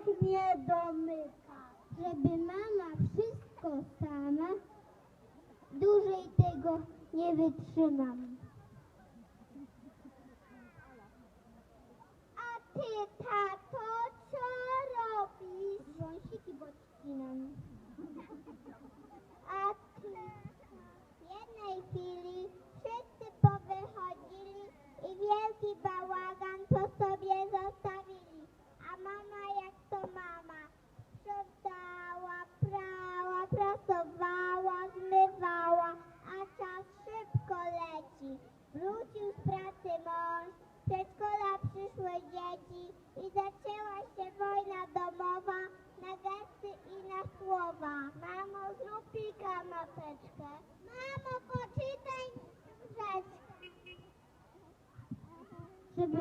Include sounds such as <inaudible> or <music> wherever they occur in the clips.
nie domyka. Żeby mama wszystko sama, dłużej tego nie wytrzymam. A ty, tato, co robisz? Wąsiki podcinam. A ty? W jednej chwili wszyscy powychodzili i wielki bałagan po sobie zostawili. A mama jak to mama, sprzątała, prała, prasowała, zmywała, a czas szybko leci. Wrócił z pracy mąż, z przedszkola przyszły dzieci i zaczęła się wojna domowa na gesty i na słowa. Mamo, zrób pika mapeczkę. Mamo, poczytaj rzeczkę. Żeby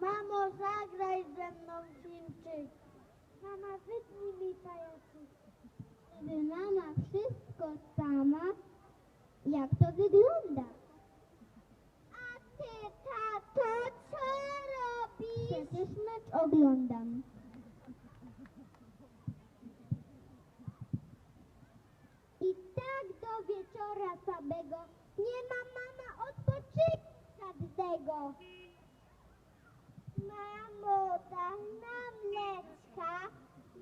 mamo, zagraj ze mną Chińczyk. Mama, wytnij mi pajacyk. Żeby mama wszystko sama, jak to wygląda. A ty, tato, co robisz? Przecież mecz oglądam. I tak do wieczora samego nie ma mama odpoczynku żadnego. Mamo, daj nam mleczka,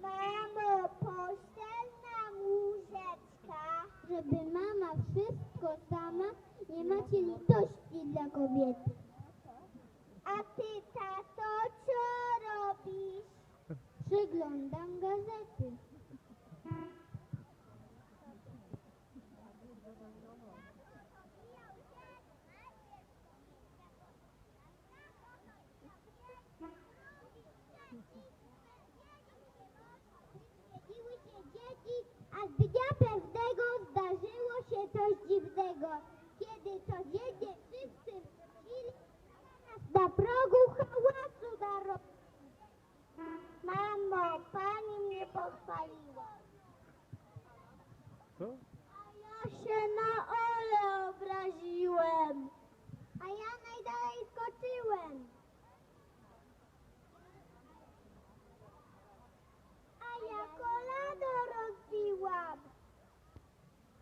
mamo, poślij nam łóżeczka. Żeby mama wszystko sama, nie macie litości dla kobiety. A ty, tato, co robisz? Przyglądam gazety. Dziwnego. Kiedy to dziecię wszyscy wrócili, na progu hałasu narobili. Mamo, pani mnie pochwaliła. Co? A ja się na Ole obraziłem. A ja najdalej skoczyłem. A ja kolano rozbiłam.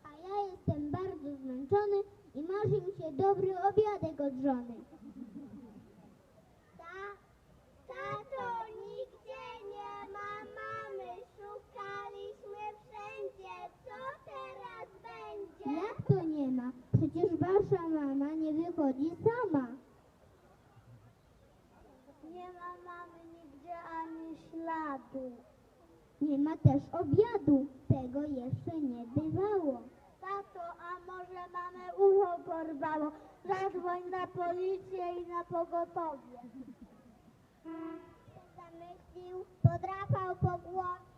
A ja jestem bardzo zmęczony i marzy mi się dobry obiadek od żony. Ta, tato, nigdzie nie ma mamy. Szukaliśmy wszędzie. Co teraz będzie? Jak to nie ma? Przecież wasza mama nie wychodzi sama. Nie ma mamy nigdzie ani śladu. Nie ma też obiadu. Tego jeszcze nie bywało. Mamę ucho porwało? Zadzwoń na policję i na pogotowie. <laughs> Zamyślił, podrapał po głowie.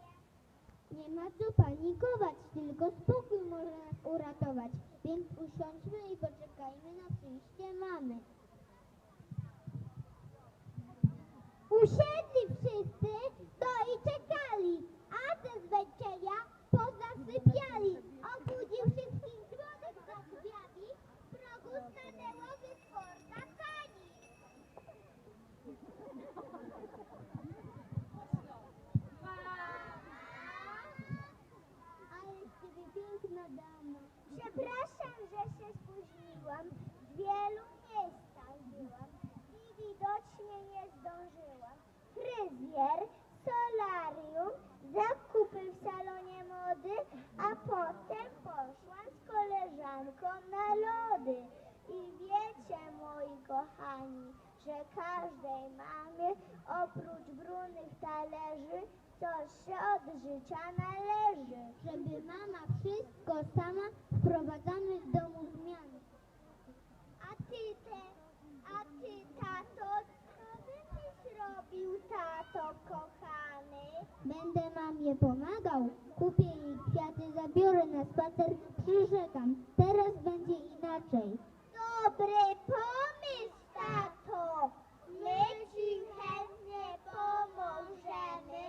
Nie ma co panikować, tylko spokój może nas uratować. Więc usiądźmy i poczekajmy na przyjście mamy. Usiedli wszyscy, to i czekali, a ze zmęczenia pozasypiali. Obudził wszystkich dzwonek za drzwiami, w progu stanęła wytworna pani. Ale z ciebie piękna dama. Przepraszam, że się spóźniłam. W wielu miejscach byłam i widocznie nie zdążyłam. Fryzjer, solarium, zakupy w salonie mody, a potem poszłam z koleżanką na lody. I wiecie, moi kochani, że każdej mamie oprócz brudnych talerzy coś się od życia należy. Żeby mama wszystko sama wprowadzamy zabiorę na spacer przyrzekam. Teraz będzie inaczej. Dobry pomysł, tato! My ci chętnie pomożemy,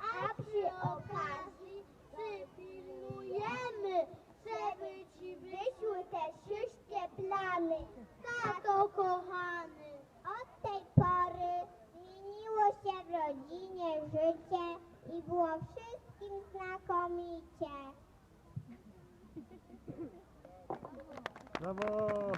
a przy okazji przypilnujemy, żeby ci wyszły te wszystkie plany. Tato kochany! Od tej pory zmieniło się w rodzinie życie i było wszystkim znakomicie. 브라보.